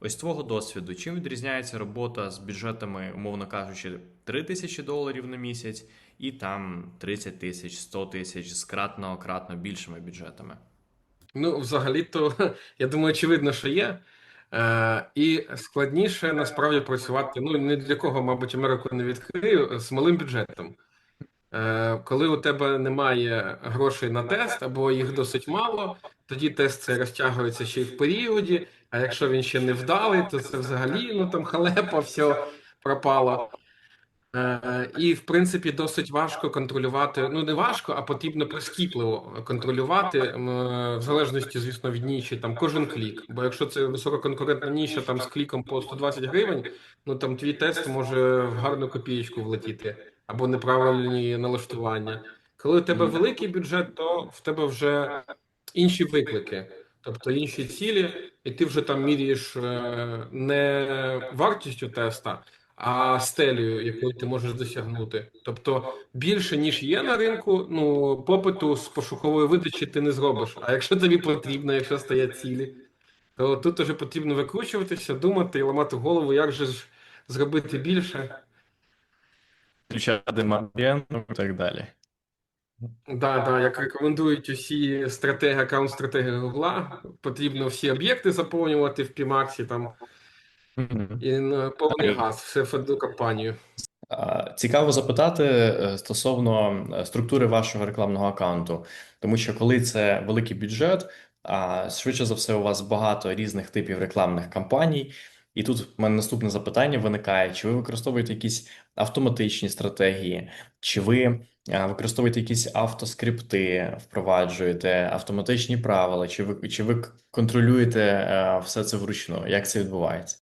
Ось твого досвіду, чим відрізняється робота з бюджетами, умовно кажучи, 3 тисячі доларів на місяць і там 30 тисяч, 100 тисяч з кратно кратно більшими бюджетами? Ну, взагалі-то, я думаю, очевидно, що є. Е, і складніше насправді працювати. Ну, ні для кого, мабуть, Америку не відкрию з малим бюджетом. Е, коли у тебе немає грошей на тест або їх досить мало, тоді тест цей розтягується ще й в періоді. А якщо він ще не вдалий, то це взагалі ну там халепа, все пропало. Е, І, в принципі, досить важко контролювати. Ну, не важко, а потрібно прискіпливо контролювати, в залежності, звісно, від ніші, там кожен клік. Бо якщо це висококонкурентна ніша там з кліком по 120 гривень, ну там твій тест може в гарну копієчку влетіти або неправильні налаштування. Коли у тебе великий бюджет, то в тебе вже інші виклики, тобто інші цілі, і ти вже там міряєш е, не вартістю теста, а стелею, якою ти можеш досягнути. Тобто більше ніж є на ринку, ну попиту з пошукової видачі ти не зробиш. А якщо тобі потрібно, якщо стоять цілі, то тут уже потрібно викручуватися, думати і ламати голову, як же ж зробити більше. Включати марген і так далі. Да, да, як рекомендують усі стратеги, аккаунт стратегії Гугла, потрібно всі об'єкти заповнювати в Пімаксі там і на повний газ, все в одну компанію. Цікаво запитати е, стосовно е, структури вашого рекламного аккаунту, тому що коли це великий бюджет, швидше за все, у вас багато різних типів рекламних кампаній. І тут в мене наступне запитання виникає: чи ви використовуєте якісь автоматичні стратегії, чи ви використовуєте якісь автоскрипти, впроваджуєте автоматичні правила, чи ви чи ви контролюєте е, все це вручну? Як це відбувається?